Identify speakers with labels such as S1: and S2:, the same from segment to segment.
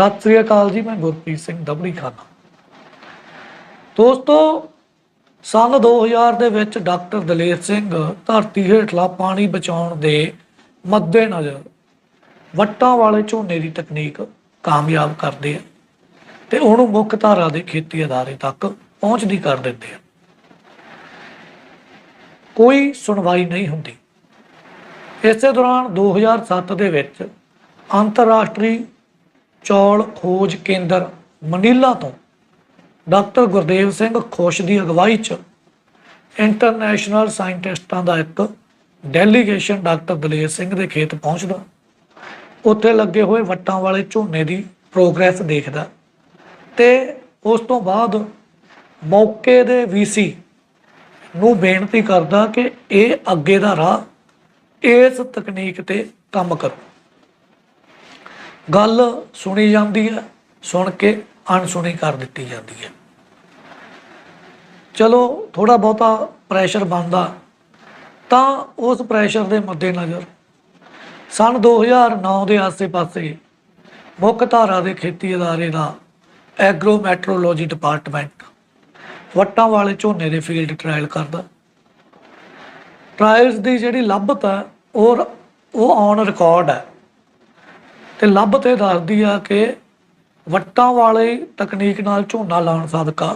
S1: ਸਤਿ ਸ੍ਰੀ ਅਕਾਲ ਜੀ, ਮੈਂ ਗੁਰਪ੍ਰੀਤ ਸਿੰਘ ਦਬੜੀ ਖਾਨਾ ਦੋਸਤੋ, ਸੰਨ 2000 ਦੇ ਵਿੱਚ ਡਾਕਟਰ ਦਲੇਰ ਸਿੰਘ ਧਰਤੀ ਹੇਠਲਾ ਪਾਣੀ ਬਚਾਉਣ ਦੇ ਮੱਦੇਨਜ਼ਰ ਵੱਟਾਂ ਵਾਲੇ ਝੋਨੇ ਦੀ ਤਕਨੀਕ ਕਾਮਯਾਬ ਕਰਦੇ ਆ ਤੇ ਉਹਨੂੰ ਮੁੱਖ ਧਾਰਾ ਦੇ ਖੇਤੀ ਅਦਾਰੇ ਤੱਕ ਪਹੁੰਚਦੀ ਕਰ ਦਿੰਦੇ ਆ। ਕੋਈ ਸੁਣਵਾਈ ਨਹੀਂ ਹੁੰਦੀ। ਇਸੇ ਦੌਰਾਨ 2007 ਦੇ ਵਿੱਚ ਅੰਤਰਰਾਸ਼ਟਰੀ ਚੌਲ ਖੋਜ ਕੇਂਦਰ ਮਨੀਲਾ ਤੋਂ ਡਾਕਟਰ ਗੁਰਦੇਵ ਸਿੰਘ ਖੋਸ਼ ਦੀ ਅਗਵਾਈ 'ਚ ਇੰਟਰਨੈਸ਼ਨਲ ਸਾਇੰਟਿਸਟਾਂ ਦਾ ਇੱਕ ਡੈਲੀਗੇਸ਼ਨ ਡਾਕਟਰ ਦਲੇਰ ਸਿੰਘ ਦੇ ਖੇਤ ਪਹੁੰਚਦਾ। ਉੱਥੇ ਲੱਗੇ ਹੋਏ ਵੱਟਾਂ ਵਾਲੇ ਝੋਨੇ ਦੀ ਪ੍ਰੋਗਰੈਸ ਦੇਖਦਾ ਤੇ ਉਸ ਤੋਂ ਬਾਅਦ ਮੌਕੇ ਦੇ ਵੀਸੀ ਨੂੰ ਬੇਨਤੀ ਕਰਦਾ ਕਿ ਇਹ ਅੱਗੇ ਦਾ ਰਾਹ ਇਸ ਤਕਨੀਕ ਤੇ ਕੰਮ ਕਰੋ। ਗੱਲ ਸੁਣੀ ਜਾਂਦੀ ਹੈ, ਸੁਣ ਕੇ ਅਣਸੁਣੀ ਕਰ ਦਿੱਤੀ ਜਾਂਦੀ ਹੈ। ਚਲੋ ਥੋੜਾ ਬਹੁਤਾ ਪ੍ਰੈਸ਼ਰ ਬਣਦਾ, ਤਾਂ ਉਸ ਪ੍ਰੈਸ਼ਰ ਦੇ ਮੱਦੇਨਜ਼ਰ ਸਨ 2009 ਦੇ ਆਸੇ-ਪਾਸੇ ਮੁੱਖ ਧਾਰਾ ਦੇ ਖੇਤੀ ਅਦਾਰੇ ਦਾ ਐਗਰੋ ਮੈਟਰੋਲੋਜੀ ਡਿਪਾਰਟਮੈਂਟ ਵੱਟਾਂ ਵਾਲੇ ਝੋਨੇ ਦੇ ਫੀਲਡ ਟ੍ਰਾਇਲ ਕਰਦਾ। ਟ੍ਰਾਇਲਸ ਦੀ ਜਿਹੜੀ ਲੱਭਤ ਹੈ, ਉਹ ਉਹ ਔਨ ਰਿਕਾਰਡ ਹੈ। ਤੇ ਲੱਭ ਤੇ ਦੱਸਦੀ ਆ ਕਿ ਵੱਟਾਂ ਵਾਲੇ ਤਕਨੀਕ ਨਾਲ ਝੋਨਾ ਲਾਉਣ ਸਦਕਾ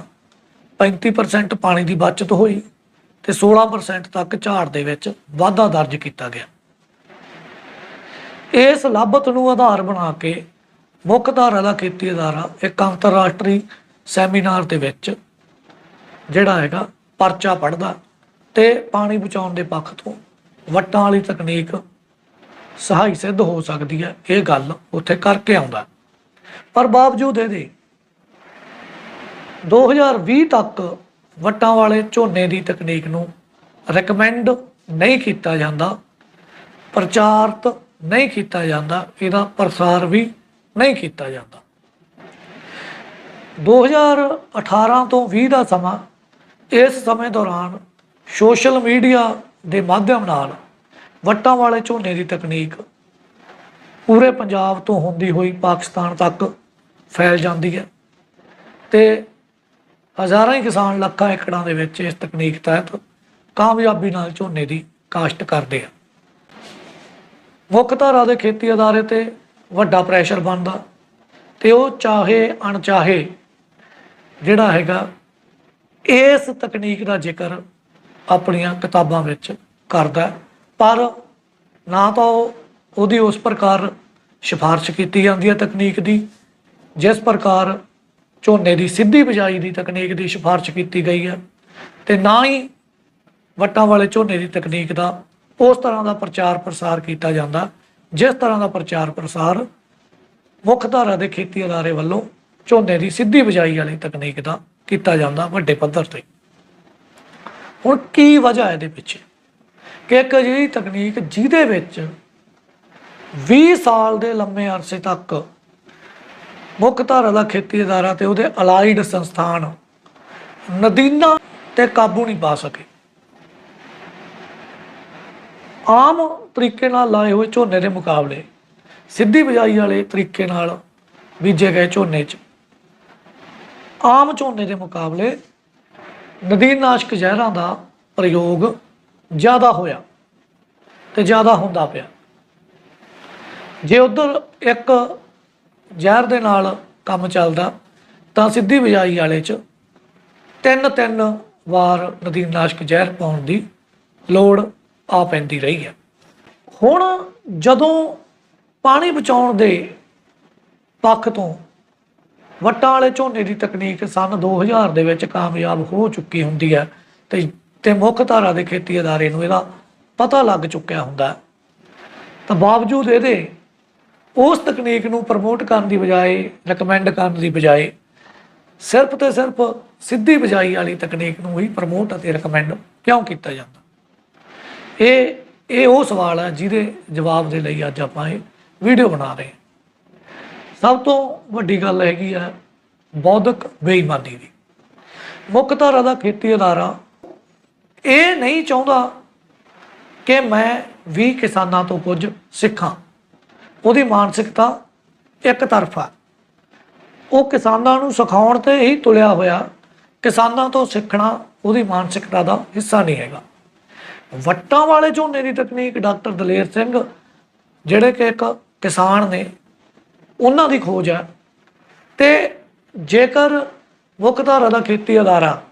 S1: 35% ਪਾਣੀ ਦੀ ਬਚਤ ਹੋਈ ਤੇ 16% ਤੱਕ ਝਾੜ ਦੇ ਵਿੱਚ ਵਾਧਾ ਦਰਜ ਕੀਤਾ ਗਿਆ। ਇਸ ਲੱਭਤ ਨੂੰ ਆਧਾਰ ਬਣਾ ਕੇ ਮੁੱਖ ਧਾਰਾ ਦਾ ਖੇਤੀ ਅਦਾਰਾ ਇੱਕ ਅੰਤਰਰਾਸ਼ਟਰੀ ਸੈਮੀਨਾਰ ਦੇ ਵਿੱਚ ਜਿਹੜਾ ਹੈਗਾ ਪਰਚਾ ਪੜਦਾ ਤੇ ਪਾਣੀ ਬਚਾਉਣ ਦੇ ਪੱਖ ਤੋਂ ਵੱਟਾਂ ਵਾਲੀ ਤਕਨੀਕ ਸਹਾਈ ਸਿੱਧ ਹੋ ਸਕਦੀ ਹੈ, ਇਹ ਗੱਲ ਉੱਥੇ ਕਰਕੇ ਆਉਂਦਾ। ਪਰ ਬਾਵਜੂਦ ਇਹਦੇ 2020 ਤੱਕ ਵੱਟਾਂ ਵਾਲੇ ਝੋਨੇ ਦੀ ਤਕਨੀਕ ਨੂੰ ਰეკਮੈਂਡ ਨਹੀਂ ਕੀਤਾ ਜਾਂਦਾ, ਪ੍ਰਚਾਰਤ ਨਹੀਂ ਕੀਤਾ ਜਾਂਦਾ, ਇਹਦਾ ਪ੍ਰਸਾਰ ਵੀ ਨਹੀਂ ਕੀਤਾ ਜਾਂਦਾ। 2018 ਤੋਂ 20 ਦਾ ਸਮਾਂ ਇਸ ਸਮੇਂ ਦੌਰਾਨ ਸੋਸ਼ਲ ਮੀਡੀਆ ਦੇ ਮਾਧਿਅਮ ਨਾਲ ਵੱਟਾਂ ਵਾਲੇ ਝੋਨੇ ਦੀ ਤਕਨੀਕ ਪੂਰੇ ਪੰਜਾਬ ਤੋਂ ਹੁੰਦੀ ਹੋਈ ਪਾਕਿਸਤਾਨ ਤੱਕ ਫੈਲ ਜਾਂਦੀ ਹੈ। ਤੇ ਹਜ਼ਾਰਾਂ ਹੀ ਕਿਸਾਨ ਲੱਖਾਂ ਏਕੜਾਂ ਦੇ ਵਿੱਚ ਇਸ ਤਕਨੀਕ ਤਹਿਤ ਕਾਮਯਾਬੀ ਨਾਲ ਝੋਨੇ ਦੀ ਕਾਸ਼ਤ ਕਰਦੇ ਆ। ਮੁੱਖ ਧਾਰਾ ਦੇ ਖੇਤੀ ਅਦਾਰੇ ਤੇ ਵੱਡਾ ਪ੍ਰੈਸ਼ਰ ਬਣਦਾ ਤੇ ਉਹ ਚਾਹੇ ਅਣਚਾਹੇ ਜਿਹੜਾ ਹੈਗਾ, ਇਸ ਤਕਨੀਕ ਦਾ ਜ਼ਿਕਰ ਆਪਣੀਆਂ ਕਿਤਾਬਾਂ ਵਿੱਚ ਕਰਦਾ। ਪਰ ਨਾ ਤਾਂ ਉਹਦੀ ਉਸ ਪ੍ਰਕਾਰ ਸਿਫਾਰਿਸ਼ ਕੀਤੀ ਜਾਂਦੀ ਹੈ ਤਕਨੀਕ ਦੀ, ਜਿਸ ਪ੍ਰਕਾਰ ਝੋਨੇ ਦੀ ਸਿੱਧੀ ਬਿਜਾਈ ਦੀ ਤਕਨੀਕ ਦੀ ਸਿਫਾਰਿਸ਼ ਕੀਤੀ ਗਈ ਹੈ ਤੇ ਨਾ ਹੀ ਵੱਟਾਂ ਵਾਲੇ ਝੋਨੇ ਦੀ ਤਕਨੀਕ ਦਾ ਉਸ ਤਰ੍ਹਾਂ ਦਾ ਪ੍ਰਚਾਰ ਪ੍ਰਸਾਰ ਕੀਤਾ ਜਾਂਦਾ, ਜਿਸ ਤਰ੍ਹਾਂ ਦਾ ਪ੍ਰਚਾਰ ਪ੍ਰਸਾਰ ਮੁੱਖ ਧਾਰਾ ਦੇ ਖੇਤੀ ਅਦਾਰੇ ਵੱਲੋਂ ਝੋਨੇ ਦੀ ਸਿੱਧੀ ਬਿਜਾਈ ਵਾਲੀ ਤਕਨੀਕ ਦਾ ਕੀਤਾ ਜਾਂਦਾ ਵੱਡੇ ਪੱਧਰ ਤੇ। ਹੁਣ ਕੀ ਵਜ੍ਹਾ ਹੈ ਇਹਦੇ ਪਿੱਛੇ? ਕਿ ਇੱਕ ਅਜਿਹੀ ਤਕਨੀਕ ਜਿਹਦੇ ਵਿੱਚ 20 ਸਾਲ ਦੇ ਲੰਮੇ ਅਰਸੇ ਤੱਕ ਮੁੱਖ ਧਾਰਾ ਦਾ ਖੇਤੀ ਅਦਾਰਾ ਤੇ ਉਹਦੇ ਅਲਾਈਡ ਸੰਸਥਾਨ ਨਦੀਨਾਂ ਤੇ ਕਾਬੂ ਨਹੀਂ ਪਾ ਸਕੇ। ਆਮ ਤਰੀਕੇ ਨਾਲ ਲਾਏ ਹੋਏ ਝੋਨੇ ਦੇ ਮੁਕਾਬਲੇ ਸਿੱਧੀ ਬਿਜਾਈ ਵਾਲੇ ਤਰੀਕੇ ਨਾਲ ਬੀਜੇ ਗਏ ਝੋਨੇ 'ਚ। ਆਮ ਝੋਨੇ ਦੇ ਮੁਕਾਬਲੇ ਨਦੀਨਨਾਸ਼ਕ ਜ਼ਹਿਰਾਂ ਦਾ ਪ੍ਰਯੋਗ ਜ਼ਿਆਦਾ ਹੋਇਆ ਤੇ ਜ਼ਿਆਦਾ ਹੁੰਦਾ ਪਿਆ। ਜੇ ਉਧਰ ਇੱਕ ਜ਼ਹਿਰ ਦੇ ਨਾਲ ਕੰਮ ਚੱਲਦਾ, ਤਾਂ ਸਿੱਧੀ ਬਿਜਾਈ ਵਾਲੇ 'ਚ ਤਿੰਨ ਤਿੰਨ ਵਾਰ ਨਦੀਨਨਾਸ਼ਕ ਜ਼ਹਿਰ ਪਾਉਣ ਦੀ ਲੋੜ ਆ ਪੈਂਦੀ ਰਹੀ ਹੈ। ਹੁਣ ਜਦੋਂ ਪਾਣੀ ਬਚਾਉਣ ਦੇ ਪੱਖ ਤੋਂ ਵੱਟਾਂ ਵਾਲੇ ਝੋਨੇ ਦੀ ਤਕਨੀਕ ਸਨ 2000 ਦੇ ਵਿੱਚ ਕਾਮਯਾਬ ਹੋ ਚੁੱਕੀ ਹੁੰਦੀ ਹੈ ਤੇ ਤੇ ਮੁੱਖ ਧਾਰਾ ਦੇ ਖੇਤੀ ਅਦਾਰੇ ਨੂੰ ਇਹਦਾ ਪਤਾ ਲੱਗ ਚੁੱਕਿਆ ਹੁੰਦਾ ਤਾਂ ਬਾਵਜੂਦ ਇਹਦੇ ਉਸ ਤਕਨੀਕ ਨੂੰ ਪ੍ਰਮੋਟ ਕਰਨ ਦੀ ਬਜਾਏ ਰეკਮੈਂਡ ਕਰਨ ਦੀ ਬਜਾਏ, ਸਿਰਫ ਤੇ ਸਿਰਫ ਸਿੱਧੀ ਬਜਾਈ ਵਾਲੀ ਤਕਨੀਕ ਨੂੰ ਹੀ ਪ੍ਰਮੋਟ ਅਤੇ ਰეკਮੈਂਡ ਕਿਉਂ ਕੀਤਾ ਜਾਂਦਾ? ਇਹ ਇਹ ਉਹ ਸਵਾਲ ਹੈ ਜਿਹਦੇ ਜਵਾਬ ਦੇ ਲਈ ਅੱਜ ਆਪਾਂ ਇਹ ਵੀਡੀਓ ਬਣਾ ਰਹੇ ਸਭ ਤੋਂ ਵੱਡੀ ਗੱਲ ਹੈਗੀ ਆ ਬੌਧਿਕ ਬੇਈਮਾਨੀ ਦੀ। ਮੁੱਖ ਧਾਰਾ ਦਾ ਖੇਤੀ ਅਦਾਰਾ ਇਹ ਨਹੀਂ ਚਾਹੁੰਦਾ ਕਿ ਮੈਂ ਵੀ ਕਿਸਾਨਾਂ ਤੋਂ ਕੁਝ ਸਿੱਖਾਂ। ਉਹਦੀ ਮਾਨਸਿਕਤਾ ਇੱਕ ਤਰਫਾ ਉਹ ਕਿਸਾਨਾਂ ਨੂੰ ਸਿਖਾਉਣ ਤੇ ਹੀ ਤੁਲਿਆ ਹੋਇਆ, ਕਿਸਾਨਾਂ ਤੋਂ ਸਿੱਖਣਾ ਉਹਦੀ ਮਾਨਸਿਕਤਾ ਦਾ ਹਿੱਸਾ ਨਹੀਂ ਹੈਗਾ। ਵੱਟਾਂ ਵਾਲੇ ਝੋਨੇ ਦੀ ਤਕਨੀਕ ਡਾਕਟਰ ਦਲੇਰ ਸਿੰਘ, ਜਿਹੜੇ ਕਿ ਇੱਕ ਕਿਸਾਨ ਨੇ, ਉਹਨਾਂ ਦੀ ਖੋਜ ਹੈ ਤੇ ਜੇਕਰ ਮੁੱਖ ਧਾਰਾ ਦਾ ਖੇਤੀ ਅਦਾਰਾ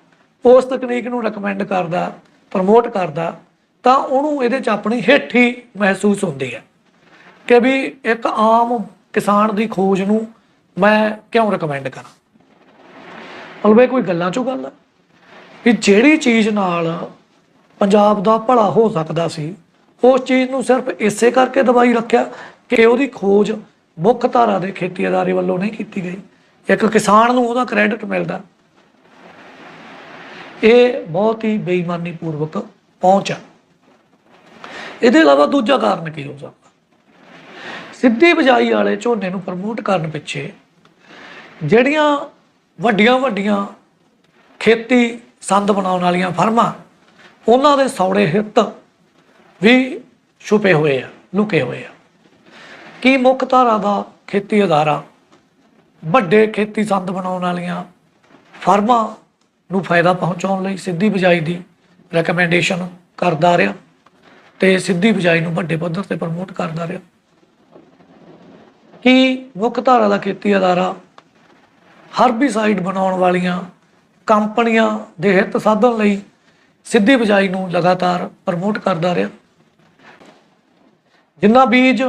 S1: ਉਸ ਤਕਨੀਕ ਨੂੰ ਰეკਮੈਂਡ ਕਰਦਾ ਪ੍ਰਮੋਟ ਕਰਦਾ, ਤਾਂ ਉਹਨੂੰ ਇਹਦੇ 'ਚ ਆਪਣੀ ਹਿੱਠ ਹੀ ਮਹਿਸੂਸ ਹੁੰਦੀ ਹੈ ਕਿ ਵੀ ਇੱਕ ਆਮ ਕਿਸਾਨ ਦੀ ਖੋਜ ਨੂੰ ਮੈਂ ਕਿਉਂ ਰეკਮੈਂਡ ਕਰਾਂ। ਅਲਵੇ ਕੋਈ ਗੱਲਾਂ ਚੋਂ ਗੱਲ? ਹੈ ਕਿ ਜਿਹੜੀ ਚੀਜ਼ ਨਾਲ ਪੰਜਾਬ ਦਾ ਭਲਾ ਹੋ ਸਕਦਾ ਸੀ, ਉਸ ਚੀਜ਼ ਨੂੰ ਸਿਰਫ ਇਸੇ ਕਰਕੇ ਦਵਾਈ ਰੱਖਿਆ ਕਿ ਉਹਦੀ ਖੋਜ ਮੁੱਖ ਧਾਰਾ ਦੇ ਖੇਤੀ ਅਦਾਰੇ ਵੱਲੋਂ ਨਹੀਂ ਕੀਤੀ ਗਈ। ਇੱਕ ਕਿਸਾਨ ਨੂੰ ਉਹਦਾ ਕ੍ਰੈਡਿਟ ਮਿਲਦਾ। ਇਹ ਬਹੁਤ ਹੀ ਬੇਈਮਾਨੀ ਪੂਰਵਕ ਪਹੁੰਚ ਆ। ਇਹਦੇ ਇਲਾਵਾ ਦੂਜਾ ਕਾਰਨ ਕੀ ਹੋ ਸਕਦਾ? ਸਿੱਧੀ ਬਜਾਈ ਵਾਲੇ ਝੋਨੇ ਨੂੰ ਪ੍ਰਮੋਟ ਕਰਨ ਪਿੱਛੇ ਜਿਹੜੀਆਂ ਵੱਡੀਆਂ ਵੱਡੀਆਂ ਖੇਤੀ ਸੰਦ ਬਣਾਉਣ ਵਾਲੀਆਂ ਫਰਮਾਂ, ਉਹਨਾਂ ਦੇ ਸੌੜੇ ਹਿੱਤ ਵੀ ਛੁਪੇ ਹੋਏ ਆ, ਲੁਕੇ ਹੋਏ ਆ। ਕੀ ਮੁੱਖ ਧਾਰਾ ਦਾ ਖੇਤੀ ਅਦਾਰਾ ਵੱਡੇ ਖੇਤੀ ਸੰਦ ਬਣਾਉਣ ਵਾਲੀਆਂ ਫਰਮਾਂ ਨੂੰ ਫਾਇਦਾ ਪਹੁੰਚਾਉਣ ਲਈ ਸਿੱਧੀ ਬਜਾਈ ਦੀ ਰეკਮੈਂਡੇਸ਼ਨ ਕਰਦਾ ਰਿਹਾ ਤੇ ਸਿੱਧੀ ਬਜਾਈ ਨੂੰ ਵੱਡੇ ਪੱਧਰ ਤੇ ਪ੍ਰਮੋਟ ਕਰਦਾ ਰਿਹਾ। ਕਿ ਮੁੱਖ ਧਾਰਾ ਦਾ ਖੇਤੀ ਅਦਾਰਾ ਹਰਬੀਸਾਈਡ ਬਣਾਉਣ ਵਾਲੀਆਂ ਕੰਪਨੀਆਂ ਦੇ ਹਿੱਤ ਸਾਧਨ ਲਈ ਸਿੱਧੀ ਬਜਾਈ ਨੂੰ ਲਗਾਤਾਰ ਪ੍ਰਮੋਟ ਕਰਦਾ ਰਿਹਾ। ਜਿੰਨਾ ਬੀਜ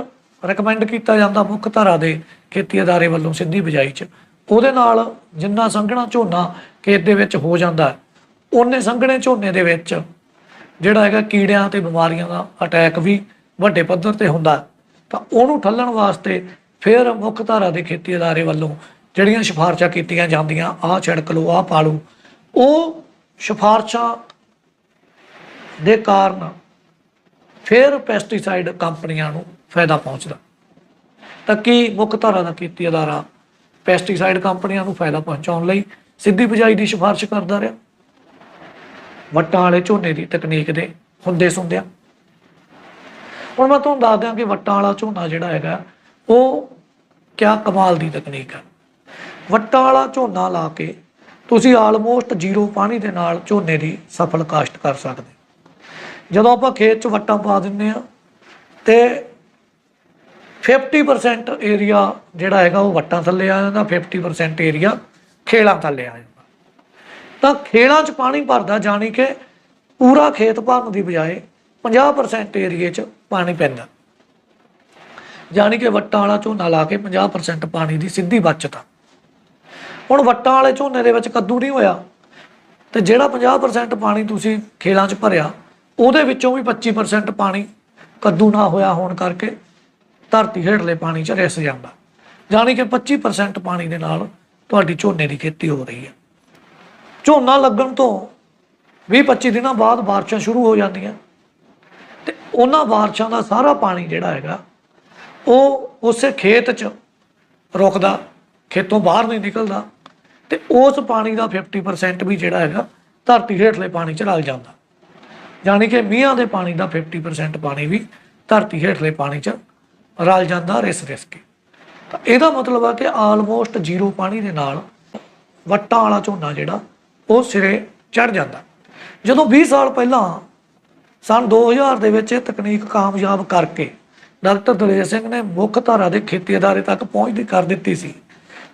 S1: ਰეკਮੈਂਡ ਕੀਤਾ ਜਾਂਦਾ ਮੁੱਖ ਧਾਰਾ ਦੇ ਖੇਤੀ ਅਦਾਰੇ ਵੱਲੋਂ ਸਿੱਧੀ ਬਜਾਈ 'ਚ ਉਹਦੇ ਨਾਲ ਜਿੰਨਾ ਸੰਘਣਾ ਝੋਨਾ ਖੇਤ ਦੇ ਵਿੱਚ ਹੋ ਜਾਂਦਾ ਹੈ, ਉਹਨੇ ਸੰਘਣੇ ਝੋਨੇ ਦੇ ਵਿੱਚ ਜਿਹੜਾ ਹੈਗਾ ਕੀੜਿਆਂ ਤੇ ਬਿਮਾਰੀਆਂ ਦਾ ਅਟੈਕ ਵੀ ਵੱਡੇ ਪੱਧਰ ਤੇ ਹੁੰਦਾ ਤਾਂ ਉਹਨੂੰ ਠੱਲਣ ਵਾਸਤੇ ਫਿਰ ਮੁੱਖ ਧਾਰਾ ਦੇ ਖੇਤੀ ਅਦਾਰੇ ਵੱਲੋਂ ਜਿਹੜੀਆਂ ਸਿਫਾਰਸ਼ਾਂ ਕੀਤੀਆਂ ਜਾਂਦੀਆਂ ਆਹ ਛਿੜਕ ਲਓ ਆਹ ਪਾ ਲਓ ਉਹ ਸਿਫਾਰਸ਼ਾਂ ਦੇ ਕਾਰਨ ਫਿਰ ਪੈਸਟੀਸਾਈਡ ਕੰਪਨੀਆਂ ਨੂੰ ਫਾਇਦਾ ਪਹੁੰਚਦਾ। ਤਾਂ ਕੀ ਮੁੱਖ ਧਾਰਾ ਦਾ ਖੇਤੀ ਅਦਾਰਾ ਪੈਸਟੀਸਾਈਡ ਕੰਪਨੀਆਂ ਨੂੰ ਫਾਇਦਾ ਪਹੁੰਚਾਉਣ ਲਈ ਸਿੱਧੀ ਬਿਜਾਈ ਦੀ ਸਿਫਾਰਿਸ਼ ਕਰਦਾ ਰਿਹਾ। ਵੱਟਾਂ ਵਾਲੇ ਝੋਨੇ ਦੀ ਤਕਨੀਕ ਦੇ ਹੁੰਦੇ ਸੁੰਦਿਆਂ ਹੁਣ ਮੈਂ ਤੁਹਾਨੂੰ ਦੱਸ ਦਿਆਂ ਕਿ ਵੱਟਾਂ ਵਾਲਾ ਝੋਨਾ ਜਿਹੜਾ ਹੈਗਾ, ਉਹ ਕਿਆ ਕਮਾਲ ਦੀ ਤਕਨੀਕ ਹੈ ਵੱਟਾਂ ਵਾਲਾ ਝੋਨਾ ਲਾ ਕੇ ਤੁਸੀਂ ਆਲਮੋਸਟ ਜ਼ੀਰੋ ਪਾਣੀ ਦੇ ਨਾਲ ਝੋਨੇ ਦੀ ਸਫਲ ਕਾਸ਼ਤ ਕਰ ਸਕਦੇ। ਜਦੋਂ ਆਪਾਂ ਖੇਤ 'ਚ ਵੱਟਾਂ ਪਾ ਦਿੰਨੇ ਆ ਤੇ 50% ਏਰੀਆ ਜਿਹੜਾ ਹੈਗਾ ਉਹ ਵੱਟਾਂ ਥੱਲੇ ਆ ਜਾਂਦਾ 50% ਏਰੀਆ ਖੇਲਾਂ ਥੱਲੇ ਆ ਜਾਂਦਾ। ਤਾਂ ਖੇਲਾਂ 'ਚ ਪਾਣੀ ਭਰਦਾ ਜਾਣੀ ਕਿ ਪੂਰਾ ਖੇਤ ਭਰਨ ਦੀ ਬਜਾਏ 50% ਏਰੀਏ 'ਚ ਪਾਣੀ ਪੈਂਦਾ। ਜਾਣੀ ਕਿ ਵੱਟਾਂ ਵਾਲਾ ਝੋਨਾ ਲਾ ਕੇ 50% ਪਾਣੀ ਦੀ ਸਿੱਧੀ ਬਚਤ ਆ। ਹੁਣ ਵੱਟਾਂ ਵਾਲੇ ਝੋਨੇ ਦੇ ਵਿੱਚ ਕੱਦੂ ਨਹੀਂ ਹੋਇਆ, ਤੇ ਜਿਹੜਾ 50% ਪਾਣੀ ਤੁਸੀਂ ਖੇਲਾਂ 'ਚ ਭਰਿਆ, ਉਹਦੇ ਵਿੱਚੋਂ ਵੀ 25% ਪਾਣੀ ਕੱਦੂ ਨਾ ਹੋਇਆ ਹੋਣ ਕਰਕੇ ਧਰਤੀ ਹੇਠਲੇ ਪਾਣੀ 'ਚ ਰਿਸ ਜਾਂਦਾ। ਜਾਣੀ ਕਿ 25% ਪਾਣੀ ਦੇ ਨਾਲ ਤੁਹਾਡੀ ਝੋਨੇ ਦੀ ਖੇਤੀ ਹੋ ਰਹੀ ਹੈ। ਝੋਨਾ ਲੱਗਣ ਤੋਂ 20-25 ਦਿਨਾਂ ਬਾਅਦ ਬਾਰਿਸ਼ਾਂ ਸ਼ੁਰੂ ਹੋ ਜਾਂਦੀਆਂ। ਤੇ ਉਹਨਾਂ ਬਾਰਿਸ਼ਾਂ ਦਾ ਸਾਰਾ ਪਾਣੀ ਜਿਹੜਾ ਹੈਗਾ, ਉਹ ਉਸੇ ਖੇਤ 'ਚ ਰੁਕਦਾ, ਖੇਤੋਂ ਬਾਹਰ ਨਹੀਂ ਨਿਕਲਦਾ। ਤੇ ਉਸ ਪਾਣੀ ਦਾ 50% ਵੀ ਜਿਹੜਾ ਹੈਗਾ, ਧਰਤੀ ਹੇਠਲੇ ਪਾਣੀ 'ਚ ਰਲ ਜਾਂਦਾ। ਯਾਨੀ ਕਿ ਮੀਂਹਾਂ ਦੇ ਪਾਣੀ ਦਾ 50% ਪਾਣੀ ਵੀ ਧਰਤੀ ਹੇਠਲੇ ਪਾਣੀ 'ਚ ਰਲ ਜਾਂਦਾ ਰਿਸ ਰਿਸ ਕੇ। ਤਾਂ ਇਹਦਾ ਮਤਲਬ ਆ ਕਿ ਆਲਮੋਸਟ ਜ਼ੀਰੋ ਪਾਣੀ ਦੇ ਨਾਲ ਵੱਟਾਂ ਵਾਲਾ ਝੋਨਾ ਜਿਹੜਾ, ਉਹ ਸਿਰੇ ਚੜ ਜਾਂਦਾ। ਜਦੋਂ 20 ਸਾਲ ਪਹਿਲਾਂ ਸਨ 2000 ਦੇ ਵਿੱਚ ਇਹ ਤਕਨੀਕ ਕਾਮਯਾਬ ਕਰਕੇ ਡਾਕਟਰ ਦਲੇਜ ਸਿੰਘ ਨੇ ਮੁੱਖ ਧਾਰਾ ਦੇ ਖੇਤੀ ਅਦਾਰੇ ਤੱਕ ਪਹੁੰਚਦੀ ਕਰ ਦਿੱਤੀ ਸੀ,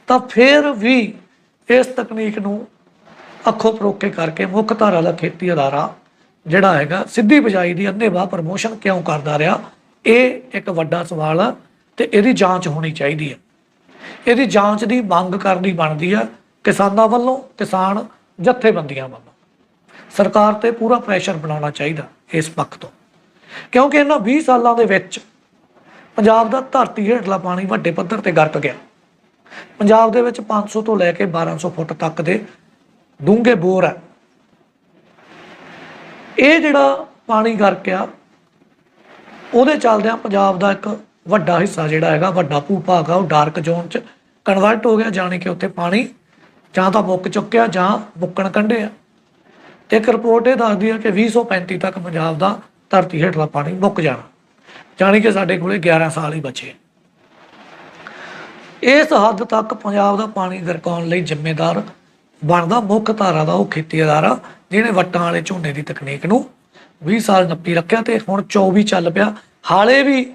S1: ਤਾਂ ਫਿਰ ਵੀ ਇਸ ਤਕਨੀਕ ਨੂੰ ਅੱਖੋਂ ਪਰੋਕੇ ਕਰਕੇ ਮੁੱਖ ਧਾਰਾ ਦਾ ਖੇਤੀ ਅਦਾਰਾ ਜਿਹੜਾ ਹੈਗਾ ਸਿੱਧੀ ਬਜਾਈ ਦੀ ਅੰਨੇਵਾਹ ਪ੍ਰਮੋਸ਼ਨ ਕਿਉਂ ਕਰਦਾ ਰਿਹਾ ਇਹ ਇੱਕ ਵੱਡਾ ਸਵਾਲ ਆ ਤੇ ਇਹਦੀ ਜਾਂਚ ਹੋਣੀ ਚਾਹੀਦੀ ਹੈ ਇਹਦੀ ਜਾਂਚ ਦੀ ਮੰਗ ਕਰਨੀ ਬਣਦੀ ਆ ਕਿਸਾਨਾਂ ਵੱਲੋਂ, ਕਿਸਾਨ ਜਥੇਬੰਦੀਆਂ ਵੱਲੋਂ। ਸਰਕਾਰ ਤੇ ਪੂਰਾ ਪ੍ਰੈਸ਼ਰ ਬਣਾਉਣਾ ਚਾਹੀਦਾ ਇਸ ਪੱਖ ਤੋਂ। ਕਿਉਂਕਿ ਇਹਨਾਂ 20 ਸਾਲਾਂ ਦੇ ਵਿੱਚ ਪੰਜਾਬ ਦਾ ਧਰਤੀ ਹੇਠਲਾ ਪਾਣੀ ਵੱਡੇ ਪੱਧਰ ਤੇ ਗਰਕ ਗਿਆ। ਪੰਜਾਬ ਦੇ ਵਿੱਚ 500 ਤੋਂ ਲੈ ਕੇ 1200 ਫੁੱਟ ਤੱਕ ਦੇ ਡੂੰਘੇ ਬੋਰ ਹੈ ਇਹ ਜਿਹੜਾ ਪਾਣੀ ਗਰਕ ਆ ਉਹਦੇ ਚੱਲਦਿਆਂ ਪੰਜਾਬ ਦਾ ਇੱਕ ਵੱਡਾ ਹਿੱਸਾ ਜਿਹੜਾ ਹੈਗਾ, ਵੱਡਾ ਭੂ-ਭਾਗ ਆ, ਉਹ ਡਾਰਕ ਜ਼ੋਨ ਚ ਕਨਵਰਟ ਹੋ ਗਿਆ, ਜਾਣੀ ਕਿ ਉੱਥੇ ਪਾਣੀ ਜਾਂ ਤਾਂ ਮੁੱਕ ਚੁੱਕਿਆ ਜਾਂ ਮੁੱਕਣ ਕੰਢੇ ਆ। ਤੇ ਇੱਕ ਰਿਪੋਰਟ ਇਹ ਦੱਸਦੀ ਹੈ ਕਿ 2035 ਤੱਕ ਪੰਜਾਬ ਦਾ ਧਰਤੀ ਹੇਠਲਾ ਪਾਣੀ ਮੁੱਕ ਜਾਣਾ, ਜਾਣੀ ਕਿ ਸਾਡੇ ਕੋਲੇ 11 ਸਾਲ ਹੀ ਬਚੇ। ਇਸ ਹੱਦ ਤੱਕ ਪੰਜਾਬ ਦਾ ਪਾਣੀ ਗਰਕਾਉਣ ਲਈ ਜ਼ਿੰਮੇਦਾਰ ਬਣਦਾ ਮੁੱਖ ਧਾਰਾ ਦਾ ਉਹ ਖੇਤੀ ਅਦਾਰਾ, ਜਿਹਨੇ ਵੱਟਾਂ ਵਾਲੇ ਝੋਨੇ ਦੀ ਤਕਨੀਕ ਨੂੰ 20 ਸਾਲ ਨੱਪੀ ਰੱਖਿਆ ਤੇ ਹੁਣ 24 ਚੱਲ ਪਿਆ। ਹਾਲੇ ਵੀ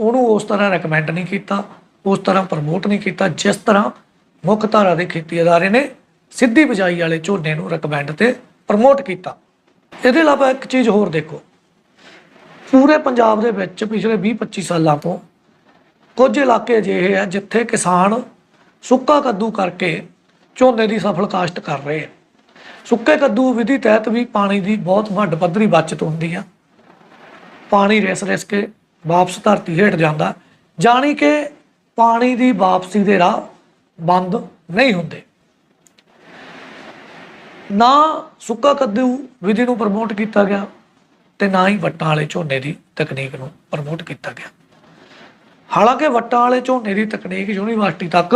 S1: ਉਹਨੂੰ ਉਸ ਤਰ੍ਹਾਂ ਰეკਮੈਂਡ ਨਹੀਂ ਕੀਤਾ, ਉਸ ਤਰ੍ਹਾਂ ਪ੍ਰਮੋਟ ਨਹੀਂ ਕੀਤਾ, ਜਿਸ ਤਰ੍ਹਾਂ ਮੁੱਖ ਧਾਰਾ ਦੇ ਖੇਤੀ ਅਦਾਰੇ ਨੇ ਸਿੱਧੀ ਬਜਾਈ ਵਾਲੇ ਝੋਨੇ ਨੂੰ ਰეკਮੈਂਡ ਤੇ ਪ੍ਰਮੋਟ ਕੀਤਾ। ਇਹਦੇ ਇਲਾਵਾ ਇੱਕ ਚੀਜ਼ ਹੋਰ ਦੇਖੋ। ਪੂਰੇ ਪੰਜਾਬ ਦੇ ਵਿੱਚ ਪਿਛਲੇ 20-25 ਸਾਲਾਂ ਤੋਂ ਕੁਝ ਇਲਾਕੇ ਅਜਿਹੇ ਆ ਜਿੱਥੇ ਕਿਸਾਨ ਸੁੱਕਾ ਕੱਦੂ ਕਰਕੇ ਝੋਨੇ ਦੀ ਸਫਲ ਕਾਸ਼ਤ ਕਰ ਰਹੇ ਆ। ਸੁੱਕੇ ਕੱਦੂ ਵਿਧੀ ਤਹਿਤ ਵੀ ਪਾਣੀ ਦੀ ਬਹੁਤ ਵੱਡ ਪੱਧਰੀ ਬਚਤ ਹੁੰਦੀ ਆ। ਪਾਣੀ ਰਿਸ ਰਿਸ ਕੇ ਵਾਪਸ ਧਰਤੀ ਹੇਠ ਜਾਂਦਾ। ਜਾਣੀ ਕਿ ਪਾਣੀ ਦੀ ਵਾਪਸੀ ਦੇ ਰਾਹ ਬੰਦ ਨਹੀਂ ਹੁੰਦੇ। ਨਾ ਸੁੱਕਾ ਕੱਦੂ ਵਿਧੀ ਨੂੰ ਪ੍ਰਮੋਟ ਕੀਤਾ ਗਿਆ ਤੇ ਨਾ ਹੀ ਵੱਟਾਂ ਵਾਲੇ ਝੋਨੇ ਦੀ ਤਕਨੀਕ ਨੂੰ ਪ੍ਰਮੋਟ ਕੀਤਾ ਗਿਆ। ਹਾਲਾਂਕਿ ਵੱਟਾਂ ਵਾਲੇ ਝੋਨੇ ਦੀ ਤਕਨੀਕ ਯੂਨੀਵਰਸਿਟੀ ਤੱਕ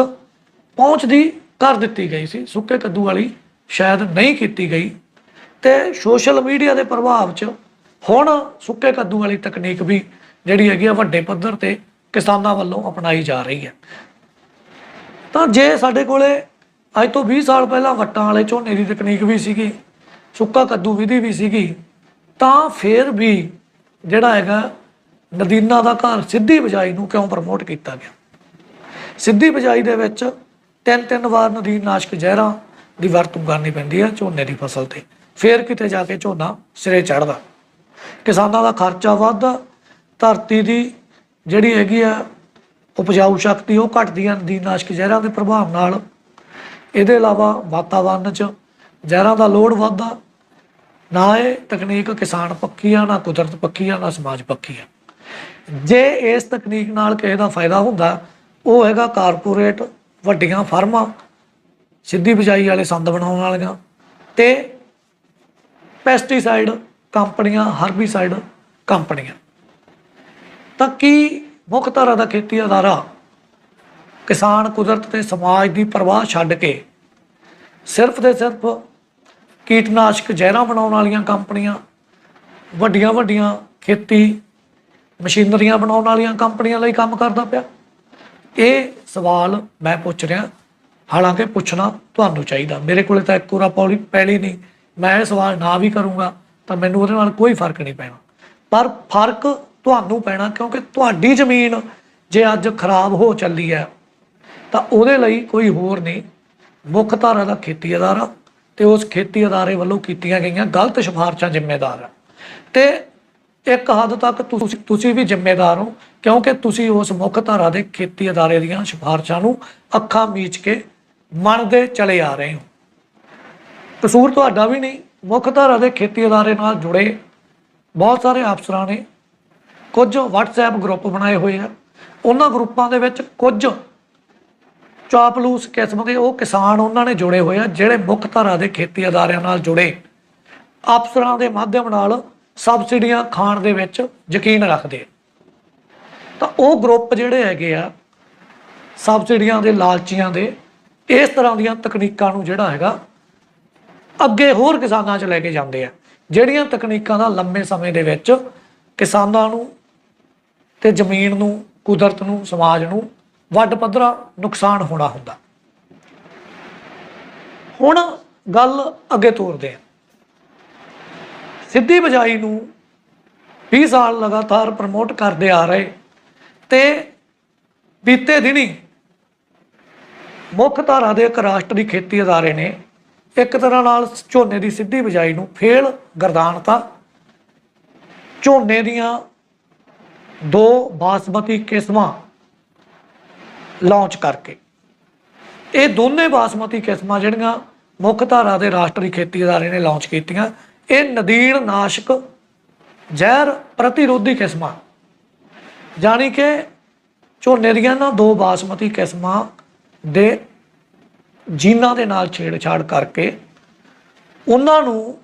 S1: ਪਹੁੰਚਦੀ ਕਰ ਦਿੱਤੀ ਗਈ ਸੀ। ਸੁੱਕੇ ਕੱਦੂ ਵਾਲੀ ਸ਼ਾਇਦ ਨਹੀਂ ਕੀਤੀ ਗਈ ਤੇ ਸੋਸ਼ਲ ਮੀਡੀਆ ਦੇ ਪ੍ਰਭਾਵ 'ਚ ਹੁਣ ਸੁੱਕੇ ਕੱਦੂ ਵਾਲੀ ਤਕਨੀਕ ਵੀ ਜਿਹੜੀ ਹੈਗੀ ਆ ਵੱਡੇ ਪੱਧਰ ਤੇ ਕਿਸਾਨਾਂ ਵੱਲੋਂ ਅਪਣਾਈ ਜਾ ਰਹੀ ਹੈ। ਤਾਂ ਜੇ ਸਾਡੇ ਕੋਲੇ ਅੱਜ ਤੋਂ 20 ਸਾਲ ਪਹਿਲਾਂ ਵੱਟਾਂ ਵਾਲੇ ਝੋਨੇ ਦੀ ਤਕਨੀਕ ਵੀ ਸੀਗੀ, ਸੁੱਕਾ ਕੱਦੂ ਵਿਧੀ ਵੀ ਸੀਗੀ, ਤਾਂ ਫਿਰ ਵੀ ਜਿਹੜਾ ਹੈਗਾ ਨਦੀਨਾਂ ਦਾ ਘਰ ਸਿੱਧੀ ਬਿਜਾਈ ਨੂੰ ਕਿਉਂ ਪ੍ਰਮੋਟ ਕੀਤਾ ਗਿਆ? ਸਿੱਧੀ ਬਿਜਾਈ ਦੇ ਵਿੱਚ ਤਿੰਨ ਤਿੰਨ ਵਾਰ ਨਦੀਨ ਨਾਸ਼ਕ ਜ਼ਹਿਰਾਂ ਦੀ ਵਰਤੋਂ ਕਰਨੀ ਪੈਂਦੀ ਹੈ ਝੋਨੇ ਦੀ ਫਸਲ ਤੇ। ਫਿਰ ਕਿਤੇ ਜਾ ਕੇ ਝੋਨਾ ਸਿਰੇ ਚੜਦਾ ਕਿਸਾਨਾਂ ਦਾ ਖਰਚਾ ਵੱਧਦਾ ਧਰਤੀ ਦੀ ਜਿਹੜੀ ਹੈਗੀ ਆ ਉਪਜਾਊ ਸ਼ਕਤੀ ਉਹ ਘਟਦੀ ਹੈ ਨਦੀਨ ਨਾਸ਼ਕ ਜ਼ਹਿਰਾਂ ਦੇ ਪ੍ਰਭਾਵ ਨਾਲ। ਇਹਦੇ ਇਲਾਵਾ ਵਾਤਾਵਰਣ 'ਚ ਜ਼ਹਿਰਾਂ ਦਾ ਲੋਡ ਵੱਧਦਾ ਨਾ ਇਹ ਤਕਨੀਕ ਕਿਸਾਨ ਪੱਖੀ ਆ, ਨਾ ਕੁਦਰਤ ਪੱਖੀ ਆ, ਨਾ ਸਮਾਜ ਪੱਖੀ ਆ। ਜੇ ਇਸ ਤਕਨੀਕ ਨਾਲ ਕਿਸੇ ਦਾ ਫਾਇਦਾ ਹੁੰਦਾ, ਉਹ ਹੈਗਾ ਕਾਰਪੋਰੇਟ ਵੱਡੀਆਂ ਫਰਮਾਂ ਸਿੱਧੀ ਬਿਜਾਈ ਵਾਲੇ ਸੰਦ ਬਣਾਉਣ ਵਾਲੀਆਂ ਤੇ ਪੈਸਟੀਸਾਈਡ ਕੰਪਨੀਆਂ ਹਰਬੀਸਾਈਡ ਕੰਪਨੀਆਂ। ਤਾਂ ਕੀ ਮੁੱਖ ਧਾਰਾ ਦਾ ਖੇਤੀ ਅਦਾਰਾ ਕਿਸਾਨ ਕੁਦਰਤ ਤੇ ਸਮਾਜ ਦੀ ਪਰਵਾਹ ਛੱਡ ਕੇ ਸਿਰਫ ਤੇ ਸਿਰਫ ਕੀਟਨਾਸ਼ਕ ਜ਼ਹਿਰਾਂ ਬਣਾਉਣ ਵਾਲੀਆਂ ਕੰਪਨੀਆਂ ਵੱਡੀਆਂ ਵੱਡੀਆਂ ਖੇਤੀ ਮਸ਼ੀਨਰੀਆਂ ਬਣਾਉਣ ਵਾਲੀਆਂ ਕੰਪਨੀਆਂ ਲਈ ਕੰਮ ਕਰਦਾ ਪਿਆ? ਇਹ ਸਵਾਲ ਮੈਂ ਪੁੱਛ ਰਿਹਾ ਹਾਲਾਂਕਿ ਪੁੱਛਣਾ ਤੁਹਾਨੂੰ ਚਾਹੀਦਾ। ਮੇਰੇ ਕੋਲੇ ਤਾਂ ਇੱਕ ਕੋਰਾ ਪੌੜੀ ਪਹਿਲੀ ਨਹੀਂ। ਮੈਂ ਇਹ ਸਵਾਲ ਨਾ ਵੀ ਕਰੂੰਗਾ, ਤਾਂ ਮੈਨੂੰ ਉਹਦੇ ਨਾਲ ਕੋਈ ਫ਼ਰਕ ਨਹੀਂ ਪੈਣਾ। ਪਰ ਫ਼ਰਕ ਤੁਹਾਨੂੰ ਪੈਣਾ, ਕਿਉਂਕਿ ਤੁਹਾਡੀ ਜ਼ਮੀਨ ਜੇ ਅੱਜ ਖਰਾਬ ਹੋ ਚੱਲੀ ਹੈ, ਤਾਂ ਉਹਦੇ ਲਈ ਕੋਈ ਹੋਰ ਨਹੀਂ। ਮੁੱਖ ਧਾਰਾ ਦਾ ਖੇਤੀ ਅਦਾਰਾ ਤੇ ਉਸ ਖੇਤੀ ਅਦਾਰੇ ਵੱਲੋਂ ਕੀਤੀਆਂ ਗਈਆਂ ਗਲਤ ਸਿਫਾਰਸ਼ਾਂ ਜ਼ਿੰਮੇਦਾਰ ਹੈ ਤੇ ਇੱਕ ਹੱਦ ਤੱਕ ਤੁਸੀਂ ਤੁਸੀਂ ਵੀ ਜ਼ਿੰਮੇਦਾਰ ਹੋ, ਕਿਉਂਕਿ ਤੁਸੀਂ ਉਸ ਮੁੱਖ ਧਾਰਾ ਦੇ ਖੇਤੀ ਅਦਾਰੇ ਦੀਆਂ ਸਿਫਾਰਸ਼ਾਂ ਨੂੰ ਅੱਖਾਂ ਮੀਚ ਕੇ ਮੰਨਦੇ ਚਲੇ ਆ ਰਹੇ ਹੋ। ਕਸੂਰ ਤੁਹਾਡਾ ਵੀ ਨਹੀਂ, ਮੁੱਖ ਧਾਰਾ ਦੇ ਖੇਤੀ ਅਦਾਰੇ ਨਾਲ ਜੁੜੇ ਬਹੁਤ ਸਾਰੇ ਅਫਸਰਾਂ ਨੇ। ਕੁਝ WhatsApp ਗਰੁੱਪ ਬਣਾਏ ਹੋਏ ਆ। ਉਹਨਾਂ ਗਰੁੱਪਾਂ ਦੇ ਵਿੱਚ ਕੁਝ ਚਾਪਲੂਸ ਕਿਸਮ ਦੇ ਉਹ ਕਿਸਾਨ ਉਹਨਾਂ ਨੇ ਜੁੜੇ ਹੋਏ ਆ, ਜਿਹੜੇ ਮੁੱਖ ਧਾਰਾ ਦੇ ਖੇਤੀ ਅਦਾਰਿਆਂ ਨਾਲ ਜੁੜੇ। ਅਫਸਰਾਂ ਦੇ ਮਾਧਿਅਮ ਨਾਲ ਸਬਸਿਡੀਆਂ ਖਾਣ ਦੇ ਵਿੱਚ ਯਕੀਨ ਰੱਖਦੇ ਤਾਂ ਉਹ ਗਰੁੱਪ ਜਿਹੜੇ ਹੈਗੇ ਆ, ਸਬਸਿਡੀਆਂ ਦੇ ਲਾਲਚੀਆਂ ਦੇ ਇਸ ਤਰ੍ਹਾਂ ਦੀਆਂ ਤਕਨੀਕਾਂ ਨੂੰ ਜਿਹੜਾ ਹੈਗਾ, ਅੱਗੇ ਹੋਰ ਕਿਸਾਨਾਂ 'ਚ ਲੈ ਕੇ ਜਾਂਦੇ ਆ। ਜਿਹੜੀਆਂ ਤਕਨੀਕਾਂ ਦਾ ਲੰਮੇ ਸਮੇਂ ਦੇ ਵਿੱਚ ਕਿਸਾਨਾਂ ਨੂੰ ਤੇ ਜ਼ਮੀਨ ਨੂੰ, ਕੁਦਰਤ ਨੂੰ, ਸਮਾਜ ਨੂੰ ਵੱਡ ਪੱਧਰਾ ਨੁਕਸਾਨ ਹੋਣਾ ਹੁੰਦਾ। ਹੁਣ ਗੱਲ ਅੱਗੇ ਤੋਰਦੇ ਆ। ਸਿੱਧੀ ਬਜਾਈ ਨੂੰ 20 ਸਾਲ ਲਗਾਤਾਰ ਪ੍ਰਮੋਟ ਕਰਦੇ ਆ ਰਹੇ ਤੇ ਬੀਤੇ ਦਿਨੀ ਮੁੱਖ ਧਾਰਾ ਦੇ ਇੱਕ ਰਾਸ਼ਟਰੀ ਖੇਤੀ ਅਦਾਰੇ ਨੇ ਇੱਕ ਤਰ੍ਹਾਂ ਨਾਲ ਝੋਨੇ ਦੀ ਸਿੱਧੀ ਬਿਜਾਈ ਨੂੰ ਫੇਲ ਗਰਦਾਨਤਾ। ਝੋਨੇ ਦੀਆਂ ਦੋ ਬਾਸਮਤੀ ਕਿਸਮਾਂ ਲਾਂਚ ਕਰਕੇ। ਇਹ ਦੋਨੇ ਬਾਸਮਤੀ ਕਿਸਮਾਂ ਜਿਹੜੀਆਂ ਮੁੱਖ ਧਾਰਾ ਦੇ ਰਾਸ਼ਟਰੀ ਖੇਤੀ ਅਦਾਰੇ ਨੇ ਲਾਂਚ ਕੀਤੀਆਂ, ਇਹ ਨਦੀਨ ਨਾਸ਼ਕ ਜ਼ਹਿਰ ਪ੍ਰਤੀਰੋਧੀ ਕਿਸਮਾਂ। ਜਾਣੀ ਕਿ ਝੋਨੇ ਦੀਆਂ ਨਾ ਦੋ ਬਾਸਮਤੀ ਕਿਸਮਾਂ ਦੇ ਜੀਨਾਂ ਦੇ ਨਾਲ ਛੇੜਛਾੜ ਕਰਕੇ ਉਹਨਾਂ ਨੂੰ